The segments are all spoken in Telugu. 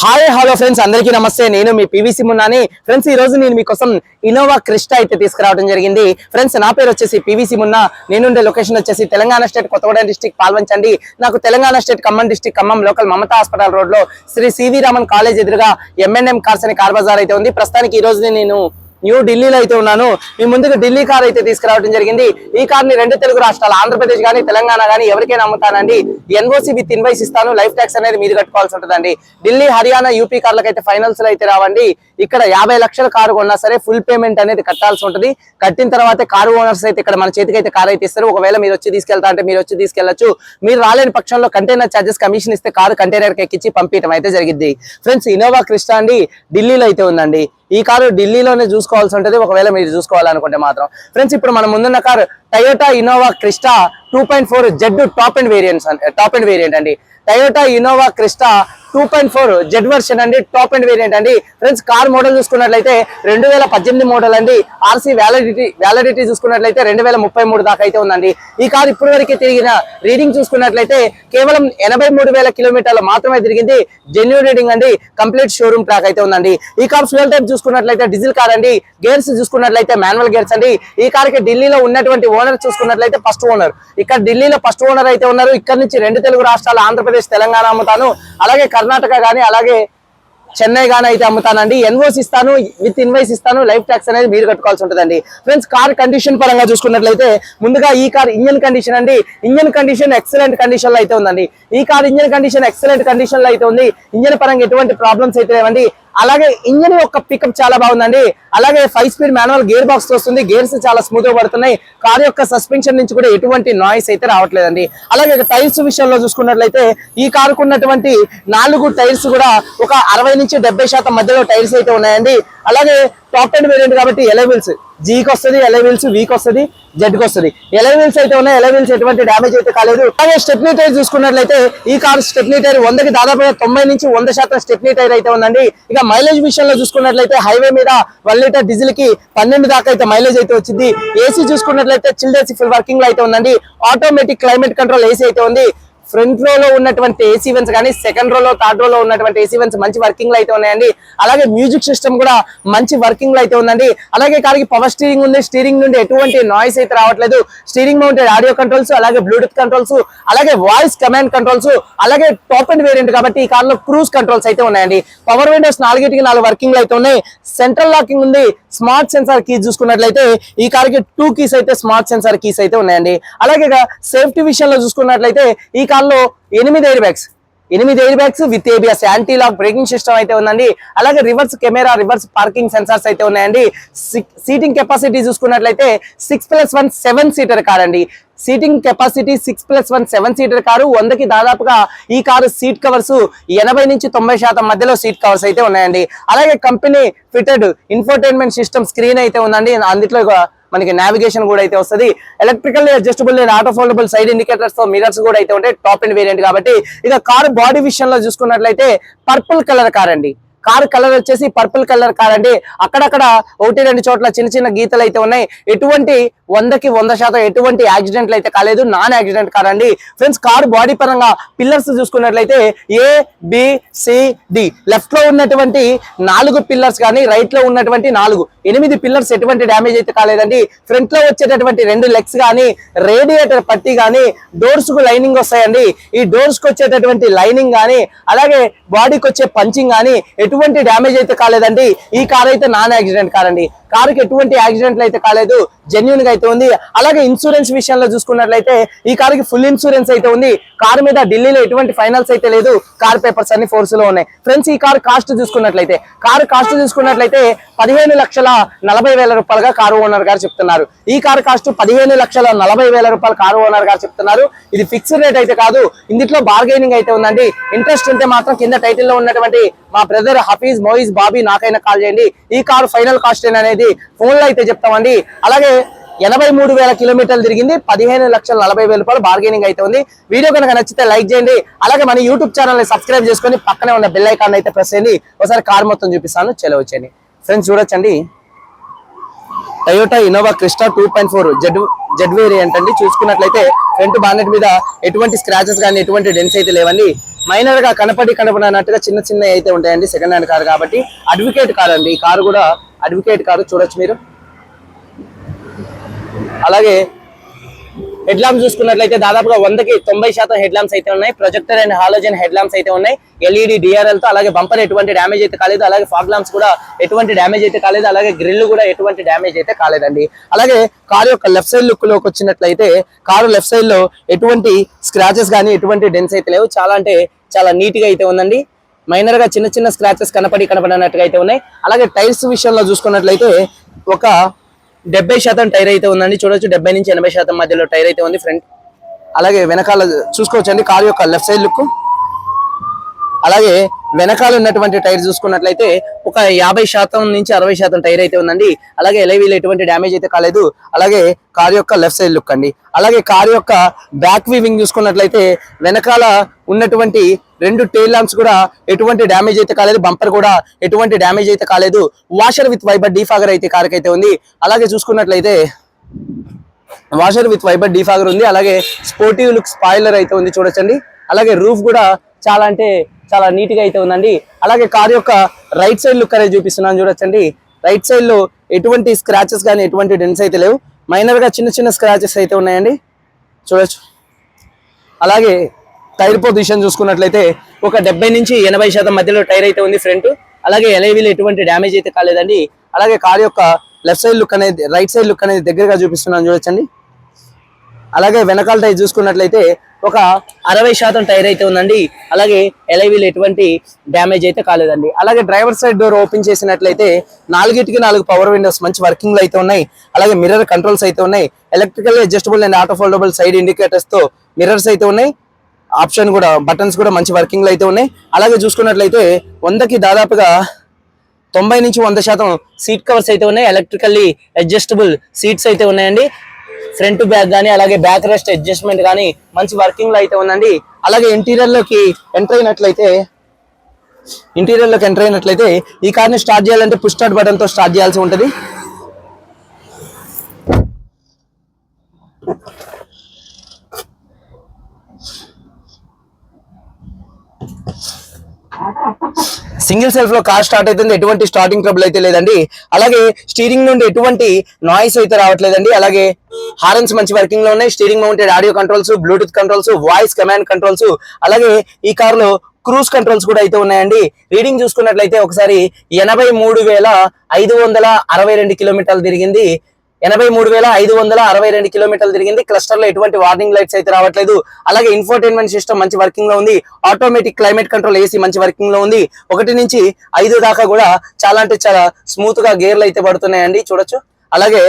హాయ్ హలో ఫ్రెండ్స్ అందరికీ నమస్తే. నేను మీ పివిసి మున్నాని. ఫ్రెండ్స్ ఈ రోజు నేను మీకోసం ఇన్నోవా క్రిస్టా అయితే తీసుకురావడం జరిగింది. ఫ్రెండ్స్ నా పేరు వచ్చేసి పివిసి మున్నా. నేనుండే లొకేషన్ వచ్చేసి తెలంగాణ స్టేట్ కొత్తగూడెం డిస్టిక్ పాల్వంచండి. నాకు Telangana state Khammam district Khammam local Mamata hospital రోడ్లో Shri C V Raman college ఎదురుగా ఎంఎన్ఎం కార్స్ అనే కార్ బజార్ అయితే ఉంది. ప్రస్తుతానికి ఈ రోజు నేను న్యూ ఢిల్లీలో అయితే ఉన్నాను. మీ ముందుకు ఢిల్లీ కార్ అయితే తీసుకురావడం జరిగింది. ఈ కార్ని రెండు తెలుగు రాష్ట్రాలు ఆంధ్రప్రదేశ్ కానీ తెలంగాణ కానీ ఎవరికైనా అమ్ముతానండి. ఎన్ఓసి విత్ ఇన్వైస్ ఇస్తాను. లైఫ్ ట్యాక్స్ అనేది మీరు కట్టుకోవాల్సి ఉంటుందండి. ఢిల్లీ హర్యానా యూపీ కార్లకు అయితే ఫైనల్స్లో అయితే రావండి. ఇక్కడ యాభై లక్షల కారు కొన్నా సరే ఫుల్ పేమెంట్ అనేది కట్టాల్సి ఉంటుంది. కట్టిన తర్వాత కారు ఓనర్స్ అయితే ఇక్కడ మన చేతికి అయితే కార్ అయితే ఇస్తారు. ఒకవేళ మీరు వచ్చి తీసుకెళ్తా అంటే మీరు వచ్చి తీసుకెళ్ళొచ్చు మీరు రాలేని పక్షంలో కంటైనర్ చార్జెస్ కమిషన్ ఇస్తే కారు కంటైనర్ ఎక్కించి పంపించడం అయితే జరిగింది ఫ్రెండ్స్ ఇన్నోవా క్రిస్టా అండి. ఢిల్లీలో అయితే ఉందండి. ఈ కారు ఢిల్లీలోనే చూసుకోవాల్సి ఉంటుంది. ఒకవేళ మీరు చూసుకోవాలనుకుంటే మాత్రం. ఫ్రెండ్స్ ఇప్పుడు మనం ముందున్న car Toyota Innova Crysta two point four Z top end variants top end variant అండి. Toyota Innova Crysta two point four Z version అండి టాప్ అండ్ వేరియంట్ అండి. ఫ్రెండ్స్ కార్ మోడల్ చూసుకున్నట్లయితే రెండు వేల పద్దెనిమిది మోడల్ అండి. ఆర్సీ వ్యాలిడిటీ వ్యాలిడిటీ చూసుకున్నట్లయితే రెండు వేల ముప్పై మూడు దాకా అయితే ఉందండి. ఈ కార్ ఇప్పటి వరకు తిరిగిన రీడింగ్ చూసుకున్నట్లయితే కేవలం ఎనభై మూడు వేల కిలోమీటర్లు మాత్రమే తిరిగింది. జెన్యున్ రీడింగ్ అండి. కంప్లీట్ షోరూమ్ ట్రాక్ అయితే ఉందండి. ఈ కార్ ఫ్యూల్ టైప్ చూసుకున్నట్లయితే డీజిల్ కార్ అండి. గేర్స్ చూసుకున్నట్లయితే మాన్యువల్ గేర్స్ అండి. ఈ కార్కి ఢిల్లీలో ఉన్నటువంటి ఓనర్ చూసుకున్నట్లయితే ఫస్ట్ ఓనర్ ఇక్కడ ఢిల్లీలో ఫస్ట్ ఓనర్ అయితే ఉన్నారు. ఇక్కడ నుంచి రెండు తెలుగు రాష్ట్రాలు ఆంధ్రప్రదేశ్ తెలంగాణ అమ్ముతాను. అలాగే కర్ణాటక కానీ అలాగే చెన్నై గానీ అయితే అమ్ముతానండి. ఎన్వోస్ ఇస్తాను విత్ ఇన్వైస్ ఇస్తాను లైఫ్ ట్యాక్స్ అనేది మీరు కట్టుకోవాల్సి ఉంటుందండి. ఫ్రెండ్స్ కార్ కండిషన్ పరంగా చూసుకున్నట్లయితే ముందుగా ఈ కార్ ఇంజన్ కండిషన్ అండి. ఇంజన్ కండిషన్ ఎక్సలెంట్ కండిషన్లో అయితే ఉందండి. ఈ కార్ ఇంజన్ కండిషన్ ఎక్సలెంట్ కండిషన్లో అయితే ఉంది. ఇంజన్ పరంగా ఎటువంటి ప్రాబ్లమ్స్ అయితే లేవండి. అలాగే ఇంజన్ యొక్క పికప్ చాలా బాగుందండి. అలాగే five speed manual gear box వస్తుంది. గేర్స్ చాలా స్మూత్గా పడుతున్నాయి. కార్ యొక్క సస్పెన్షన్ నుంచి కూడా ఎటువంటి నాయిస్ అయితే రావట్లేదండి. అలాగే టైర్స్ విషయంలో చూసుకున్నట్లయితే ఈ కారుకు ఉన్నటువంటి నాలుగు టైర్స్ కూడా ఒక అరవై నుంచి డెబ్బై శాతం మధ్యలో టైర్స్ అయితే ఉన్నాయండి. అలాగే టాప్ టెన్ వేరియంట్ కాబట్టి ఎలవీల్స్ జీకి వస్తుంది ఎలవీల్స్ వీక్ వస్తుంది జెడ్కి వస్తుంది. ఎలవీల్స్ అయితే ఉన్నాయి ఎలవీల్స్ ఎటువంటి డ్యామేజ్ అయితే కాలేదు. అలాగే స్టెప్నీ టైర్ చూసుకున్నట్లయితే ఈ కార్ స్టెప్నీ టైర్ వందకి దాదాపు తొంభై నుంచి వంద శాతం స్టెప్నీ టైర్ అయితే ఉందండి. ఇక మైలేజ్ విషయంలో చూసుకున్నట్లయితే హైవే మీద వన్ లీటర్ డీజిల్కి పన్నెండు దాకా అయితే మైలేజ్ అయితే వచ్చింది. ఏసీ చూసుకున్నట్లయితే చిల్డ్రన్స్ ఫుల్ వర్కింగ్లో అయితే ఉందండి. ఆటోమేటిక్ క్లైమేట్ కంట్రోల్ ఏసీ అయితే ఉంది. ఫ్రంట్ రో లో ఉన్నటువంటి ఏసీ వెన్స్ కానీ సెకండ్ రో లో థర్డ్ రో లో ఉన్నటువంటి ఏసీ వెన్స్ మంచి వర్కింగ్లో అయితే ఉన్నాయండి. అలాగే మ్యూజిక్ సిస్టమ్ కూడా మంచి వర్కింగ్లో అయితే ఉందండి. అలాగే కార్కి పవర్ స్టీరింగ్ ఉంది. స్టీరింగ్ నుండి ఎటువంటి నాయిస్ అయితే రావట్లేదు. స్టీరింగ్ మౌంటెడ్ ఆడియో కంట్రోల్స్ అలాగే బ్లూటూత్ కంట్రోల్స్ అలాగే వాయిస్ కమాండ్ కంట్రోల్స్ అలాగే టాప్ అండ్ వేరియంట్ కాబట్టి ఈ కార్లో క్రూజ్ కంట్రోల్స్ అయితే ఉన్నాయండి. పవర్ విండోస్ నాలుగిటికి నాలుగు వర్కింగ్ అయితే ఉన్నాయి. సెంట్రల్ లాకింగ్ ఉంది. స్మార్ట్ సెన్సార్ కీస్ చూసుకున్నట్లయితే ఈ కార్కి టూ కీస్ అయితే స్మార్ట్ సెన్సార్ కీస్ అయితే ఉన్నాయండి. అలాగే సేఫ్టీ విషయంలో చూసుకున్నట్లయితే ఈ కార్ దానిలో ఎనిమిది ఎయిర్ బ్యాగ్స్ ఎనిమిది air bags with ABS anti lock braking system అయితే ఉందండి. అలాగే reverse camera reverse parking sensors అయితే ఉన్నాయండి. సీటింగ్ కెపాసిటీ చూసుకున్నట్లయితే six plus one seven seater car అండి. Seating capacity six plus one seven seater car వందకి దాదాపుగా ఈ కారు సీట్ కవర్స్ ఎనభై నుంచి తొంభై శాతం మధ్యలో సీట్ కవర్స్ అయితే ఉన్నాయండి. అలాగే company fitted infotainment system screen అయితే ఉందండి. అందులో మనకి నావిగేషన్ కూడా అయితే వస్తుంది. Electrical adjustable and auto foldable side ఇండికేటర్స్తో mirrors కూడా అయితే ఉంటాయి. టాప్ అండ్ వేరియంట్ కాబట్టి ఇక కార్ బాడీ విషయంలో చూసుకున్నట్లయితే పర్పుల్ కలర్ కార్ అండి. కార్ కలర్ వచ్చేసి పర్పుల్ కలర్ కార్ అండి. అక్కడక్కడ ఒకటి రెండు చోట్ల చిన్న చిన్న గీతలు అయితే ఉన్నాయి. ఎటువంటి వందకి వంద శాతం ఎటువంటి యాక్సిడెంట్లు అయితే కాలేదు. నాన్ యాక్సిడెంట్ కార్ అండి. ఫ్రెండ్స్ కార్ బాడీ పరంగా పిల్లర్స్ చూసుకున్నట్లయితే ఏ బి సి డి లెఫ్ట్లో ఉన్నటువంటి నాలుగు పిల్లర్స్ కానీ రైట్లో ఉన్నటువంటి నాలుగు. ఎనిమిది పిల్లర్స్ ఎటువంటి డ్యామేజ్ అయితే కాలేదండి. ఫ్రంట్లో వచ్చేటటువంటి రెండు లెగ్స్ కానీ రేడియేటర్ పట్టి కానీ డోర్స్కు లైనింగ్ వస్తాయండి. ఈ డోర్స్కు వచ్చేటటువంటి లైనింగ్ కానీ అలాగే బాడీకి వచ్చే పంచింగ్ కానీ ఎటువంటి డ్యామేజ్ అయితే కాలేదండి. ఈ కార్ అయితే నాన్ యాక్సిడెంట్ కార్ అండి. కారుకి ఎటువంటి యాక్సిడెంట్లు అయితే కాలేదు. జెన్యున్గా అయితే ఉంది. అలాగే ఇన్సూరెన్స్ విషయంలో చూసుకున్నట్లయితే ఈ కారుకి ఫుల్ ఇన్సూరెన్స్ అయితే ఉంది. కారు మీద ఢిల్లీలో ఎటువంటి ఫైనల్స్ అయితే లేదు. కార్ పేపర్స్ అన్ని ఫోర్స్లో ఉన్నాయి. ఫ్రెండ్స్ ఈ కారు కాస్ట్ చూసుకున్నట్లయితే కారు కాస్ట్ చూసుకున్నట్లయితే పదిహేను లక్షల నలభై వేల రూపాయలుగా కారు ఓనర్ గారు చెప్తున్నారు. ఈ కారు కాస్ట్ పదిహేను లక్షల నలభై వేల రూపాయలు కారు ఓనర్ గారు చెప్తున్నారు. ఇది ఫిక్స్డ్ రేట్ అయితే కాదు. ఇందులో బార్గెనింగ్ అయితే ఉందండి. ఇంట్రెస్ట్ ఉంటే మాత్రం కింద టైటిల్లో ఉన్నటువంటి మా బ్రదర్ హఫీజ్ మోయిజ్ బాబీ నాకైనా కాల్ చేయండి. ఈ కారు ఫైనల్ కాస్ట్ అనేది ఫోన్లో అయితే చెప్తామండి. అలాగే ఎనభై మూడు వేల కిలోమీటర్లు తిరిగింది. పదిహేను లక్షల నలభై వేల రూపాయలు బార్గెనింగ్ అయితే ఉంది. వీడియో కనుక నచ్చితే లైక్ చేయండి. అలాగే మన యూట్యూబ్ ఛానల్ని సబ్స్క్రైబ్ చేసుకొని పక్కనే ఉన్న బెల్ ఐకాన్ అయితే ప్రెస్ చేయండి. ఒకసారి కార్ మొత్తం చూపిస్తాను. చెలవచ్చండి ఫ్రెండ్స్ చూడొచ్చండి. Toyota Innova Crysta two point four Z Z variant అండి. చూసుకున్నట్లయితే ఫ్రంట్ బానెట్ మీద ఎటువంటి స్క్రాచెస్ కానీ ఎటువంటి డెన్స్ అయితే లేవండి. మైనర్గా కనపడి కనపడినట్టుగా చిన్న చిన్న అయితే ఉంటాయండి సెకండ్ హ్యాండ్ కారు కాబట్టి. అడ్వకేట్ కారు అండి ఈ కారు కూడా అడ్వకేట్ కారు చూడొచ్చు మీరు. అలాగే హెడ్ ల్యాంప్స్ చూసుకున్నట్లయితే దాదాపుగా వందకి తొంభై శాతం హెడ్ ల్యాంప్స్ అయితే ఉన్నాయి. Projector and halogen head lamps అయితే ఉన్నాయి. ఎల్ఈడి డిఆర్ఎల్తో అలాగే బంపర్ ఎటువంటి డ్యామేజ్ అయితే కాలేదు. అలాగే ఫాగ్ ల్యాంప్స్ కూడా ఎటువంటి డ్యామేజ్ అయితే కాలేదు. అలాగే గ్రిల్ కూడా ఎటువంటి డ్యామేజ్ అయితే కాలేదండి. అలాగే కారు యొక్క లెఫ్ట్ సైడ్ లుక్లోకి వచ్చినట్లయితే కారు లెఫ్ట్ సైడ్లో ఎటువంటి స్క్రాచెస్ కానీ ఎటువంటి డెన్స్ అయితే లేవు. చాలా అంటే చాలా నీట్గా అయితే ఉందండి. మైనర్గా చిన్న చిన్న స్క్రాచెస్ కనపడి కనపడినట్టుగా అయితే ఉన్నాయి. అలాగే టైర్స్ విషయంలో చూసుకున్నట్లయితే ఒక డెబ్బై శాతం టైర్ అయితే ఉందండి. చూడొచ్చు డెబ్బై నుంచి ఎనభై శాతం మధ్యలో టైర్ అయితే ఉంది ఫ్రంట్. అలాగే వెనకాల చూసుకోవచ్చండి కారు యొక్క లెఫ్ట్ సైడ్ లుక్. అలాగే వెనకాల ఉన్నటువంటి టైర్ చూసుకున్నట్లయితే ఒక యాభై శాతం నుంచి అరవై శాతం టైర్ అయితే ఉందండి. అలాగే ఎలైవీలో ఎటువంటి డ్యామేజ్ అయితే కాలేదు. అలాగే కారు యొక్క లెఫ్ట్ సైడ్ లుక్ అండి. అలాగే కారు యొక్క బ్యాక్ వీవింగ్ చూసుకున్నట్లయితే వెనకాల ఉన్నటువంటి రెండు టైల్ ల్యాంప్స్ కూడా ఎటువంటి డ్యామేజ్ అయితే కాలేదు బంపర్ కూడా ఎటువంటి డ్యామేజ్ అయితే కాలేదు. వాషర్ విత్ వైబర్ డీఫాగర్ అయితే కారుకి అయితే ఉంది. అలాగే చూసుకున్నట్లయితే వాషర్ విత్ వైబర్ డీఫాగర్ ఉంది. అలాగే స్పోర్టివ్ లుక్ స్పాయిలర్ అయితే ఉంది చూడొచ్చండి. అలాగే రూఫ్ కూడా చాలా అంటే చాలా నీట్గా అయితే ఉందండి. అలాగే కార్ యొక్క రైట్ సైడ్ లుక్ అనేది చూపిస్తున్నాను చూడొచ్చండి. రైట్ సైడ్లో ఎటువంటి స్క్రాచెస్ కానీ ఎటువంటి డెన్స్ అయితే లేవు. మైనర్గా చిన్న చిన్న స్క్రాచెస్ అయితే ఉన్నాయండి. చూడొచ్చు. అలాగే టైర్ పొజిషన్ చూసుకున్నట్లయితే ఒక డెబ్బై నుంచి ఎనభై శాతం మధ్యలో టైర్ అయితే ఉంది ఫ్రంట్. అలాగే ఎలైవీలు ఎటువంటి డ్యామేజ్ అయితే కాలేదండి. అలాగే కార్ యొక్క లెఫ్ట్ సైడ్ లుక్ అనేది రైట్ సైడ్ లుక్ అనేది దగ్గరగా చూపిస్తున్నాను చూడొచ్చండి. అలాగే వెనకాల టైర్ చూసుకున్నట్లయితే ఒక అరవై శాతం టైర్ అయితే ఉందండి. అలాగే ఎలైవీలు ఎటువంటి డ్యామేజ్ అయితే కాలేదండి. అలాగే డ్రైవర్ సైడ్ డోర్ ఓపెన్ చేసినట్లయితే నాలుగిటికి నాలుగు పవర్ విండోస్ మంచి వర్కింగ్ అయితే ఉన్నాయి. అలాగే మిర్రర్ కంట్రోల్స్ అయితే ఉన్నాయి. Electrical adjustable and auto foldable side ఇండికేటర్స్తో mirrors అయితే ఉన్నాయి. ఆప్షన్ కూడా బటన్స్ కూడా మంచి వర్కింగ్లో అయితే ఉన్నాయి. అలాగే చూసుకున్నట్లయితే వందకి దాదాపుగా తొంభై నుంచి వంద శాతం సీట్ కవర్స్ అయితే ఉన్నాయి. ఎలక్ట్రికల్లీ అడ్జస్టబుల్ సీట్స్ అయితే ఉన్నాయండి. ఫ్రంట్ బ్యాక్ కానీ అలాగే బ్యాక్ రెస్ట్ అడ్జస్ట్మెంట్ కానీ మంచి వర్కింగ్లో అయితే ఉందండి. అలాగే ఇంటీరియర్లోకి ఎంటర్ అయినట్లయితే ఇంటీరియర్లోకి ఎంటర్ అయినట్లయితే ఈ కార్ని స్టార్ట్ చేయాలంటే పుష్ స్టార్ట్ బటన్ స్టార్ట్ చేయాల్సి ఉంటుంది. సింగిల్ సెల్ఫ్లో కార్ స్టార్ట్ అవుతుంది. ఎటువంటి స్టార్టింగ్ ట్రబుల్ అయితే లేదండి. అలాగే స్టీరింగ్ నుండి ఎటువంటి నాయిస్ అయితే రావట్లేదండి. అలాగే హారన్స్ మంచి వర్కింగ్లో ఉన్నాయి. Steering mounted audio controls bluetooth controls voice command controls అలాగే ఈ కార్లో క్రూజ్ కంట్రోల్స్ కూడా అయితే ఉన్నాయండి. రీడింగ్ చూసుకున్నట్లయితే ఒకసారి ఎనభై మూడు వేల ఐదు వందల అరవై రెండు కిలోమీటర్లు తిరిగింది. ఎనభై మూడు వేల ఐదు వందల అరవై రెండు కిలోమీటర్లు తిరిగింది. క్లస్టర్లో ఎటువంటి వార్నింగ్ లైట్స్ అయితే రావట్లేదు. అలాగే ఇన్ఫోటైన్మెంట్ సిస్టమ్ మంచి వర్కింగ్లో ఉంది. ఆటోమేటిక్ క్లైమేట్ కంట్రోల్ ఏసీ మంచి వర్కింగ్లో ఉంది. ఒకటి నుంచి ఐదు దాకా కూడా చాలా అంటే చాలా స్మూత్గా గేర్లు అయితే పడుతున్నాయండి. చూడొచ్చు. అలాగే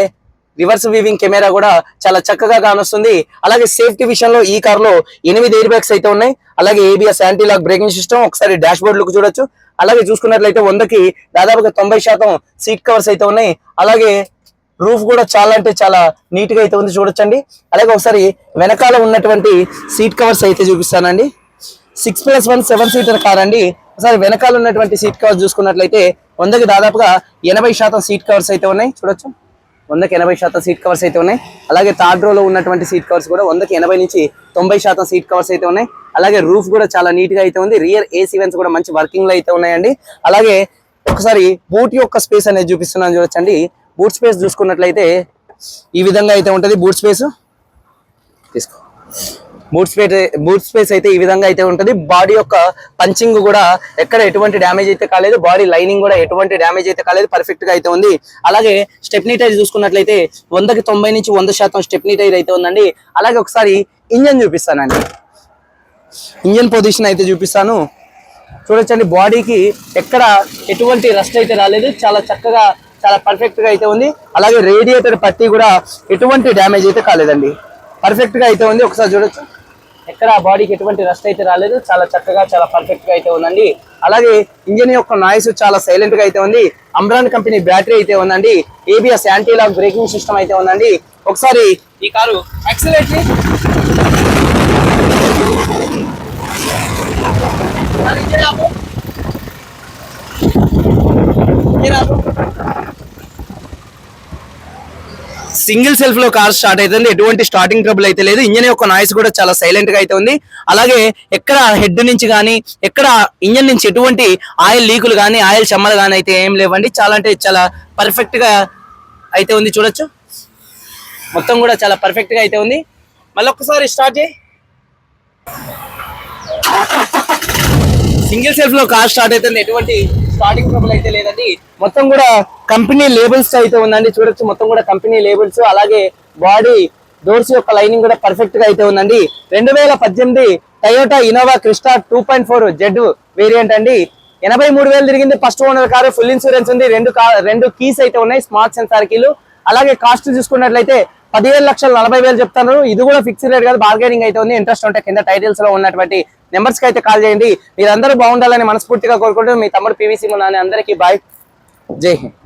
రివర్స్ వీవింగ్ కెమెరా కూడా చాలా చక్కగా కానొస్తుంది. అలాగే సేఫ్టీ విషయంలో ఈ కార్లో ఎనిమిది ఎయిర్ బ్యాగ్స్ అయితే ఉన్నాయి. అలాగే ABS anti lock braking system ఒకసారి డాష్ బోర్డ్ లుక్ చూడొచ్చు. అలాగే చూసుకున్నట్లయితే వందకి దాదాపుగా తొంభై శాతం సీట్ కవర్స్ అయితే ఉన్నాయి. అలాగే రూఫ్ కూడా చాలా అంటే చాలా నీట్గా అయితే ఉంది చూడొచ్చండి. అలాగే ఒకసారి వెనకాల ఉన్నటువంటి సీట్ కవర్స్ అయితే చూపిస్తానండి. Six plus one seven seater car అండి. ఒకసారి వెనకాల ఉన్నటువంటి సీట్ కవర్స్ చూసుకున్నట్లయితే వందకి దాదాపుగా ఎనభై శాతం సీట్ కవర్స్ అయితే ఉన్నాయి చూడొచ్చు. వందకి ఎనభై శాతం సీట్ కవర్స్ అయితే ఉన్నాయి. అలాగే థర్డ్ రోలో ఉన్నటువంటి సీట్ కవర్స్ కూడా వందకి ఎనభై నుంచి తొంభై శాతం సీట్ కవర్స్ అయితే ఉన్నాయి. అలాగే రూఫ్ కూడా చాలా నీట్గా అయితే ఉంది. రియర్ ఏసీ వెన్స్ కూడా మంచి వర్కింగ్లో అయితే ఉన్నాయండి. అలాగే ఒకసారి బూట్ యొక్క స్పేస్ అనేది చూపిస్తున్నాను చూడొచ్చండి. బూట్ స్పేస్ చూసుకున్నట్లయితే ఈ విధంగా అయితే ఉంటుంది బూట్ స్పేస్. తీసుకో. బూట్ స్పేస్ బూట్ స్పేస్ అయితే ఈ విధంగా అయితే ఉంటుంది. బాడీ యొక్క పంచింగ్ కూడా ఎక్కడ ఎటువంటి డ్యామేజ్ అయితే కాలేదు. బాడీ లైనింగ్ కూడా ఎటువంటి డ్యామేజ్ అయితే కాలేదు. పర్ఫెక్ట్గా అయితే ఉంది. అలాగే స్టెప్నీ టైర్ చూసుకున్నట్లయితే వందకి తొంభై నుంచి వంద శాతం స్టెప్నీ టైర్ అయితే ఉందండి. అలాగే ఒకసారి ఇంజన్ చూపిస్తానండి. ఇంజన్ పొజిషన్ అయితే చూపిస్తాను. చూడొచ్చండి బాడీకి ఎక్కడ ఎటువంటి రస్ట్ అయితే రాలేదు. చాలా చక్కగా చాలా పర్ఫెక్ట్గా అయితే ఉంది. అలాగే రేడియేటర్ పట్టి కూడా ఎటువంటి డ్యామేజ్ అయితే కాలేదండి. పర్ఫెక్ట్గా అయితే ఉంది. ఒకసారి చూడొచ్చు. ఎక్కడ బాడీకి ఎటువంటి రెస్ట్ అయితే రాలేదు. చాలా చక్కగా చాలా పర్ఫెక్ట్గా అయితే ఉందండి. అలాగే ఇంజిన్ యొక్క నాయిస్ చాలా సైలెంట్గా అయితే ఉంది. అమ్రాన్ కంపెనీ బ్యాటరీ అయితే ఉందండి. ఏబిఎస్ యాంటీలాక్ బ్రేకింగ్ సిస్టమ్ అయితే ఉందండి. ఒకసారి ఈ కారు యాక్సిలేట్ సింగిల్ సెల్ఫ్లో కార్ స్టార్ట్ అవుతుంది. ఎటువంటి స్టార్టింగ్ ట్రబుల్ అయితే లేదు. ఇంజన్ యొక్క నాయిస్ కూడా చాలా సైలెంట్గా అయితే ఉంది. అలాగే ఎక్కడ హెడ్ నుంచి కానీ ఎక్కడ ఇంజన్ నుంచి ఎటువంటి ఆయిల్ లీకులు కానీ ఆయిల్ చెమ్మలు కానీ అయితే ఏం లేవండి. చాలా అంటే చాలా పర్ఫెక్ట్గా అయితే ఉంది చూడొచ్చు. మొత్తం కూడా చాలా పర్ఫెక్ట్గా అయితే ఉంది. మళ్ళీ ఒక్కసారి స్టార్ట్ చేయి. సింగిల్ సెల్ఫ్లో కార్ స్టార్ట్ అవుతుంది. ఎటువంటి స్టార్టింగ్ ట్రబుల్ అయితే లేదండి. మొత్తం కూడా కంపెనీ లేబుల్స్ అయితే ఉందండి. చూడొచ్చు మొత్తం కూడా కంపెనీ లేబుల్స్ అలాగే బాడీ డోర్స్ యొక్క లైనింగ్ కూడా పర్ఫెక్ట్గా అయితే ఉందండి. రెండు వేల పద్దెనిమిది Toyota Innova Crysta two point four Z variant అండి. ఎనభై మూడు వేలు తిరిగింది first owner car. Full insurance ఉంది. రెండు రెండు కీస్ అయితే ఉన్నాయి. స్మార్ట్ సెన్సార్ కీలు. అలాగే కాస్ట్ చూసుకున్నట్లయితే పదిహేను లక్షల నలభై వేలు చెప్తాను. ఇది కూడా ఫిక్స్డ్ రేట్ కాదు బార్గెనింగ్ అయితే ఉంది. ఇంట్రెస్ట్ ఉంటే కింద టైటిల్స్లో ఉన్నటువంటి నెంబర్స్కి అయితే కాల్ చేయండి. మీరందరూ బాగుండాలని మనస్ఫూర్తిగా కోరుకుంటూ మీ తమ్ముడు పివిసి మున్నాని అందరికీ బాయ్ జై హింద్.